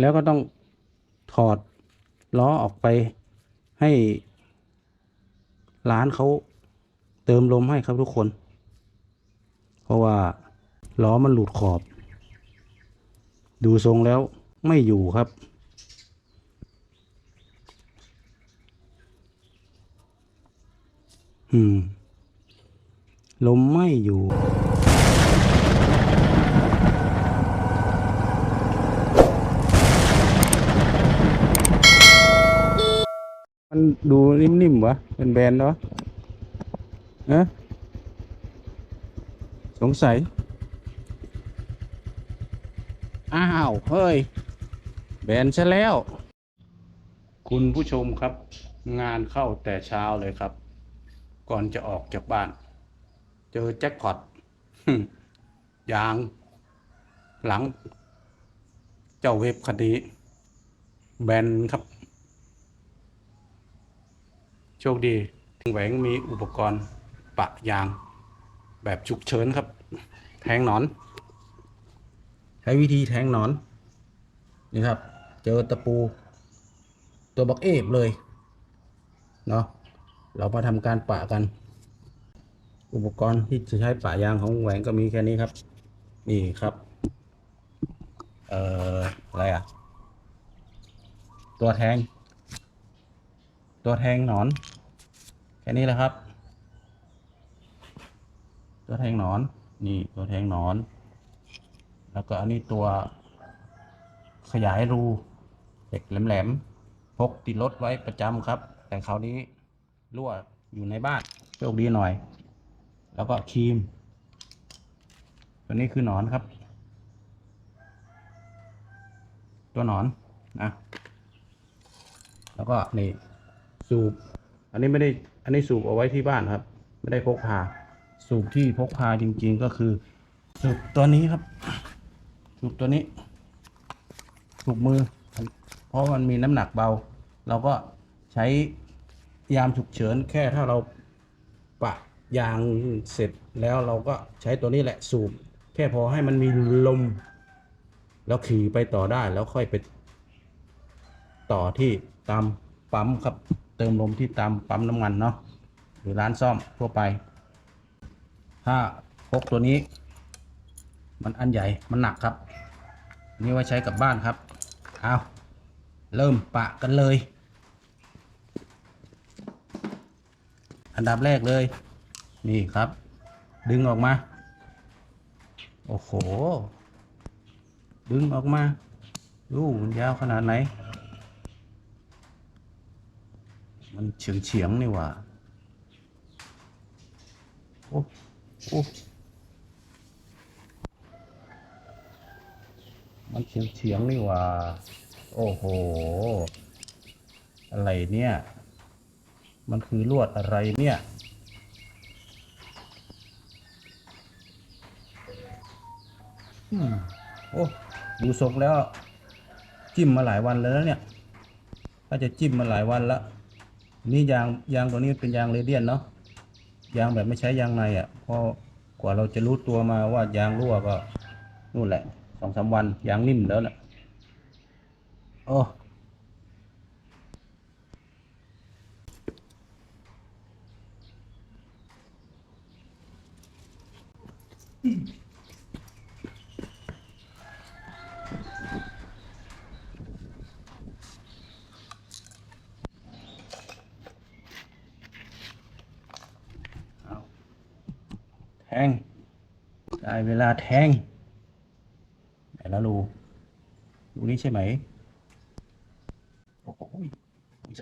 แล้วก็ต้องถอดล้อออกไปให้ร้านเขาเติมลมให้ครับทุกคน เพราะว่าล้อมันหลุดขอบ ดูทรงแล้วไม่อยู่ครับ อืม ลมไม่อยู่ มันดูนิ่มๆวะเป็นแบนด์เนาะเอะสงสัย อ้าว เฮ้ย แบนซะแล้ว คุณผู้ชมครับ งานเข้าแต่เช้าเลยครับ ก่อนจะออกจากบ้าน เจอแจ็คพอตยาง หลัง เจ้าเว็บคดีแบนครับ โชคดีแหวงมีอุปกรณ์ปะยางแบบฉุกเฉินครับ แทงหนอน ใช้วิธีแทงหนอน นี่ครับ เจอตะปู ตัวบักเอฟเลย เนาะเรามาทำการปะกัน อุปกรณ์ที่จะใช้ปะยางของแหวงก็มีแค่นี้ครับ นี่ครับ เอ่ออะไรอะ ตัวแทง ตัวแทงหนอน แค่นี้แหละครับ ตัวแทงหนอน นี่ตัวแทงหนอน แล้วก็อันนี้ตัวขยายรูเหล็กแหลมๆพกติดรถไว้ประจำครับ แต่คราวนี้รั่วอยู่ในบ้านโชคดีหน่อย แล้วก็ครีม ตัวนี้คือหนอนครับ ตัวหนอนนะ แล้วก็นี่สูบ อันนี้ไม่ได้อันนี้สูบเอาไว้ที่บ้านครับ ไม่ได้พกพา สูบที่พกพาจริง ๆ ก็คือ สูบตัวนี้ครับ สูบตัวนี้ สูบมือ เพราะมันมีน้ำหนักเบา เราก็ใช้ยามฉุกเฉินแค่ถ้าเราปะยางเสร็จแล้วเราก็ใช้ตัวนี้แหละสูบ แค่พอให้มันมีลม แล้วขี่ไปต่อได้แล้วค่อยไปต่อที่ตามปั๊มครับ เติมลมที่ตามปั๊มน้ำมันเนาะหรือร้านซ่อมทั่วไป ถ้าพกตัวนี้ มันอันใหญ่มันหนักครับ นี่ไว้ใช้กับบ้านครับเอาเริ่มปะกันเลย อันดับแรกเลย นี่ครับ ดึงออกมา โอ้โห ดึงออกมาดูมันยาวขนาดไหน มันเฉียงเฉียงๆนี่หว่าโอ้โอ้มันเฉียงเฉียงๆนี่หว่า โอ้โห อะไรเนี่ย มันคือลวดอะไรเนี่ยอืมโอ้ดูทรงแล้ว จิ้มมาหลายวันแล้วนะเนี่ยถ้าจะจิ้มมาหลายวันแล้ว นี่ยางยางตัวนี้เป็นยางเรเดียนเนาะยางแบบไม่ใช้ยางในอะ่ะพราะกว่าเราจะรู้ตัวมาว่ายางรั่วก็นู่นแหละสองสามวันยางนิ่มแล้วแหละโอ้เอาแทง ได้เวลาแทงไหนแล้วรูรูนี้ใช่ไหมโอ้โหมี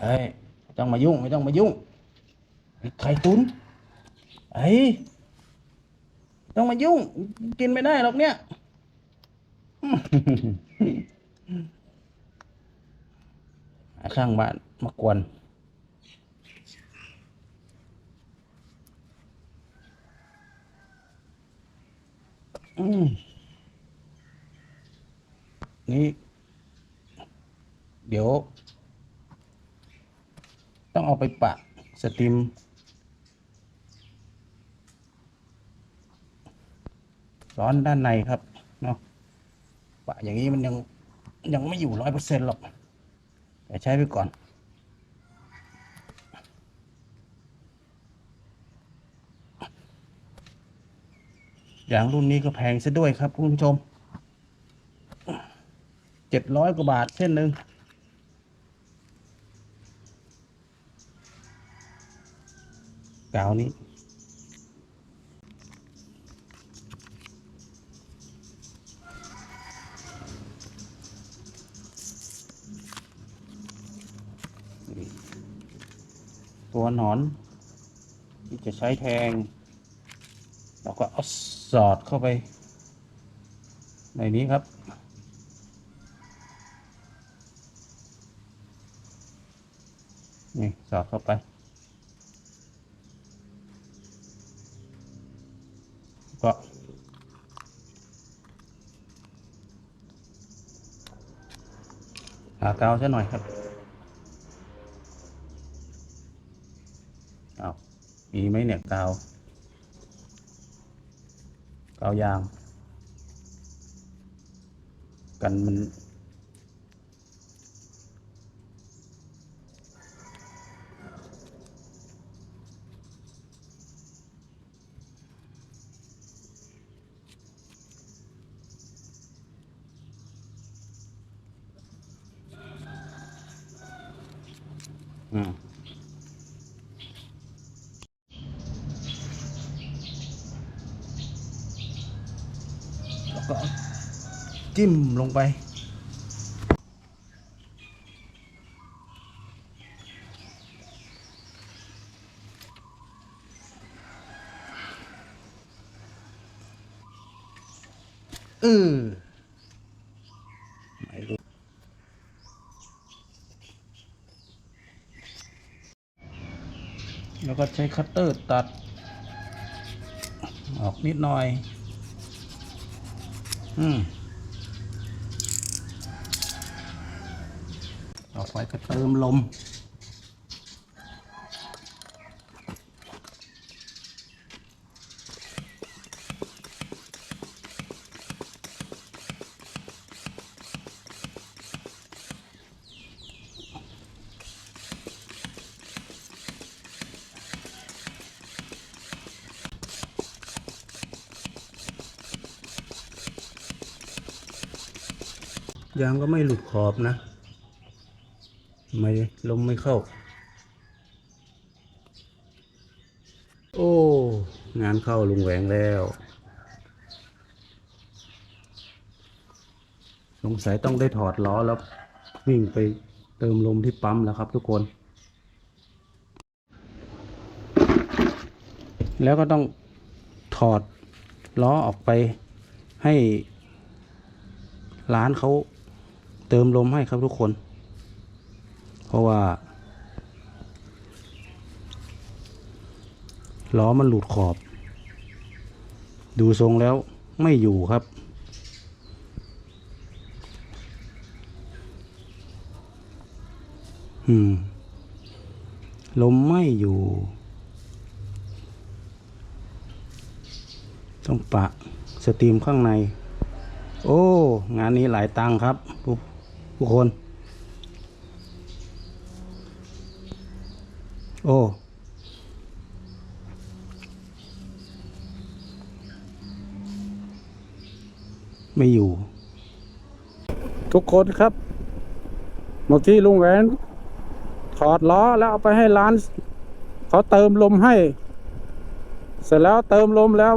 เอ้ยไม่ต้องมายุ่งไม่ต้องมายุ่งไข่ตุนเอ้ยต้องมายุ่ง กินไม่ได้หรอกเนี่ย ข้างบ้านมากวนนี่ เดี๋ยว ต้องเอาไปปะสตรีมร้อนด้านในครับเนาะปะอย่างนี้มันยังยังไม่อยู่ร้อยเปอร์เซ็นต์หรอก แต่ใช้ไปก่อน อย่างรุ่นนี้ก็แพงซะด้วยครับคุณผู้ชมเจ็ดร้อยกว่าบาทเส้นหนึ่ง กาวนี้ตัวหนอน ที่จะใช้แทง เราก็เอาสอดเข้าไป ในนี้ครับ นี่ สอดเข้าไป ก็หากาวซะหน่อยครับเอามีไหมเนี่ยกาว กาวยาง กันมัน อืมแล้วก็จิ้มลงไป เออไม่รู้ แล้วก็ใช้คัตเตอร์ตัด ออกนิดหน่อย อืมต่อไปก็เติมลม ยางก็ไม่หลุดขอบนะ ไม่ลมไม่เข้า โอ้ งานเข้าลุงแหวงแล้ว สงสัยต้องได้ถอดล้อแล้ววิ่งไปเติมลมที่ปั๊มแล้วครับทุกคน แล้วก็ต้องถอดล้อออกไปให้ร้านเขา เติมลมให้ครับทุกคน เพราะว่า ล้อมันหลุดขอบ ดูทรงแล้วไม่อยู่ครับ อืม ลมไม่อยู่ ต้องปะ สตรีมข้างใน โอ้ งานนี้หลายตังครับ ผู้ผู้คน โอ้ไม่อยู่ ทุกคนครับเมื่อกี้ลุงแหวนถอดล้อแล้วเอาไปให้ร้าน เขาเติมลมให้ เสร็จแล้วเติมลมแล้ว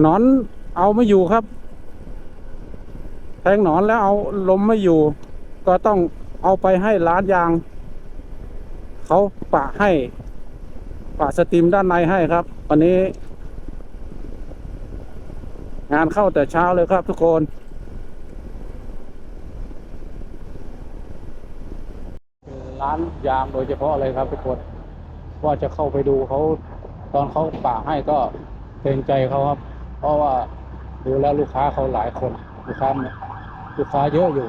หนอนเอาไม่อยู่ครับ แทงหนอนแล้วเอาลมไม่อยู่ ก็ต้องเอาไปให้ร้านยาง เขาปะให้ ปะสตรีมด้านในให้ครับวันนี้ งานเข้าแต่เช้าเลยครับทุกคนร้านยางโดยเฉพาะเลยครับทุกคนว่าจะเข้าไปดูเขาตอนเขาปะให้ก็เกรงใจเขาครับ เพราะว่าดูแล้วลูกค้าเขาหลายคนลูกค้า ลูกค้าเยอะอยู่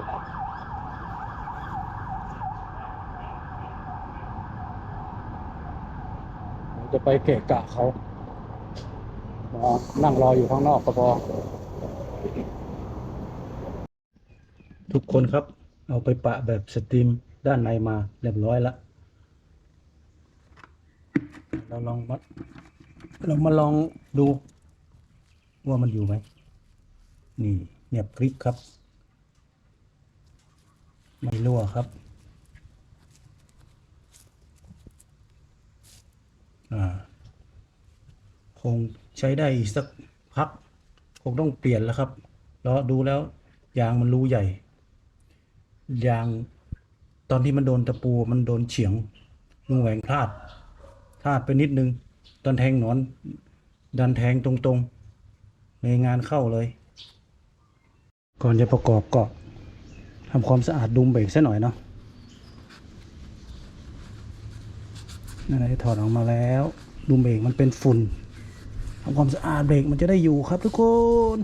จะไปเกะกะเขามานั่งรออยู่ข้างนอกก็พอ ทุกคนครับ เอาไปปะแบบสตรีมด้านในมาเรียบร้อยล้วเราลองมาเรามาลองดูว่ามันอยู่ไหม นี่เงียบกริบครับ ไม่รั่วครับอ่าคงใช้ได้อีกสักพัก คงต้องเปลี่ยนแล้วครับแล้วดูแล้วยางมันรูใหญ่ ยางตอนที่มันโดนตะปูมันโดนเฉียงลุงแหวงพลาดพลาดไปนิดนึง ตอนแทงหนอน ดันแทงตรงๆ ในงานเข้าเลย ก่อนจะประกอบก็ ทำความสะอาดดุมเบรกซะหน่อยเนาะนั่นแหละถอดออกมาแล้วดุมเบรกมันเป็นฝุ่นทำความสะอาดเบรกมันจะได้อยู่ครับทุกคน